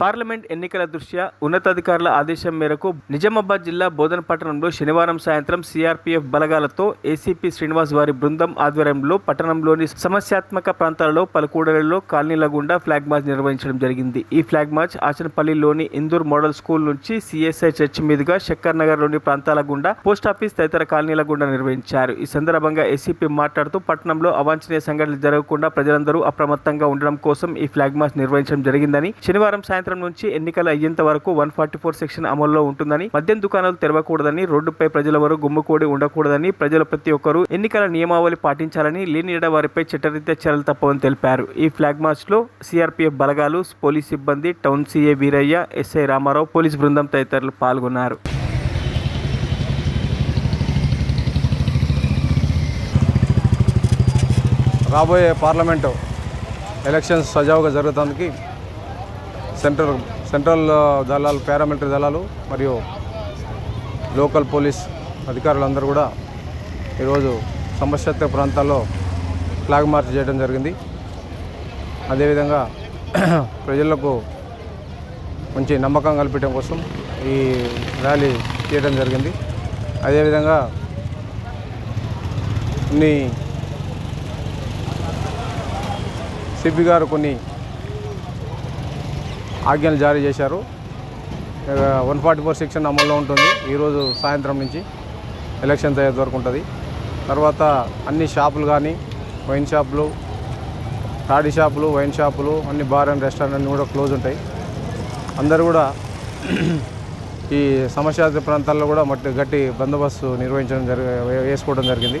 Parliament ఎన్నికల దృష్ట్యా ఉన్నతాధికారుల ఆదేశం మేరకు నిజామాబాద్ జిల్లా బోధన పట్టణంలో శనివారం సాయంత్రం సిఆర్పీఎఫ్ బలగాలతో ఏసీపీ శ్రీనివాస్ వారి బృందం ఆధ్వర్యంలో పట్టణంలోని సమస్యాత్మక ప్రాంతాలలో పలుకూడలలో కాలనీల గుండా ఫ్లాగ్ మార్చ్ నిర్వహించడం జరిగింది. ఈ ఫ్లాగ్ మార్చ్ ఆచనపల్లిలోని ఇందూర్ మోడల్ స్కూల్ నుంచి సిఎస్ఐ చర్చ్ మీదుగా శక్కర్ నగర్లోని ప్రాంతాల గుండా పోస్టాఫీస్ తదితర కాలనీల గుండా నిర్వహించారు. ఈ సందర్భంగా ఏసీపీ మాట్లాడుతూ పట్టణంలో అవాంఛనీయ సంఘటనలు జరగకుండా ప్రజలందరూ అప్రమత్తంగా ఉండడం కోసం ఈ ఫ్లాగ్ మార్చ్ నిర్వహించడం జరిగిందని శనివారం సాయంత్రం నుంచి ఎన్నికలు అయ్యేంత వరకు వన్ ఫార్టీ ఫోర్ సెక్షన్ అమల్లో ఉంటుందని మద్యం దుకాణాలు తెరవకూడదని రోడ్డుపై ప్రజలెవరూ గుమ్ముకూడి ఉండకూడదని ప్రజలు ప్రతి ఒక్కరూ ఎన్నికల నియమావళి పాటించాలని లేని వారిపై చట్టరీత్యా చర్యలు తప్పవని తెలిపారు. ఈ ఫ్లాగ్ మార్చ్లో సిఆర్పీఎఫ్ బలగాలు పోలీస్ సిబ్బంది town CA Veeraiah SI Ramarao police బృందం తదితరులు పాల్గొన్నారు. రాబోయే పార్లమెంటు ఎలక్షన్స్ సజావుగా జరుగుతానికి సెంట్రల్ సెంట్రల్ దళాలు పారామిలిటరీ దళాలు మరియు లోకల్ పోలీస్ అధికారులందరూ కూడా ఈరోజు సమస్యాత్మక ప్రాంతాల్లో ఫ్లాగ్ మార్చ్ చేయడం జరిగింది. అదేవిధంగా ప్రజలకు మంచి నమ్మకం కల్పించడం కోసం ఈ ర్యాలీ చేయడం జరిగింది. అదేవిధంగా కొన్ని సిబ్బి గారు కొన్ని ఆజ్ఞలు జారీ చేశారు. వన్ ఫార్టీ ఫోర్ సెక్షన్ అమల్లో ఉంటుంది. ఈరోజు సాయంత్రం నుంచి ఎలక్షన్ అయ్యేంత వరకు ఉంటుంది. తర్వాత అన్ని షాపులు కానీ వైన్ షాపులు తాడి షాపులు వైన్ షాపులు అన్ని బార్ అండ్ రెస్టారెంట్ అన్నీ కూడా క్లోజ్ ఉంటాయి. అందరూ కూడా ఈ సమస్యాత్మక ప్రాంతాల్లో కూడా మట్టి గట్టి బందోబస్తు నిర్వహించడం జరిగి వేసుకోవడం జరిగింది.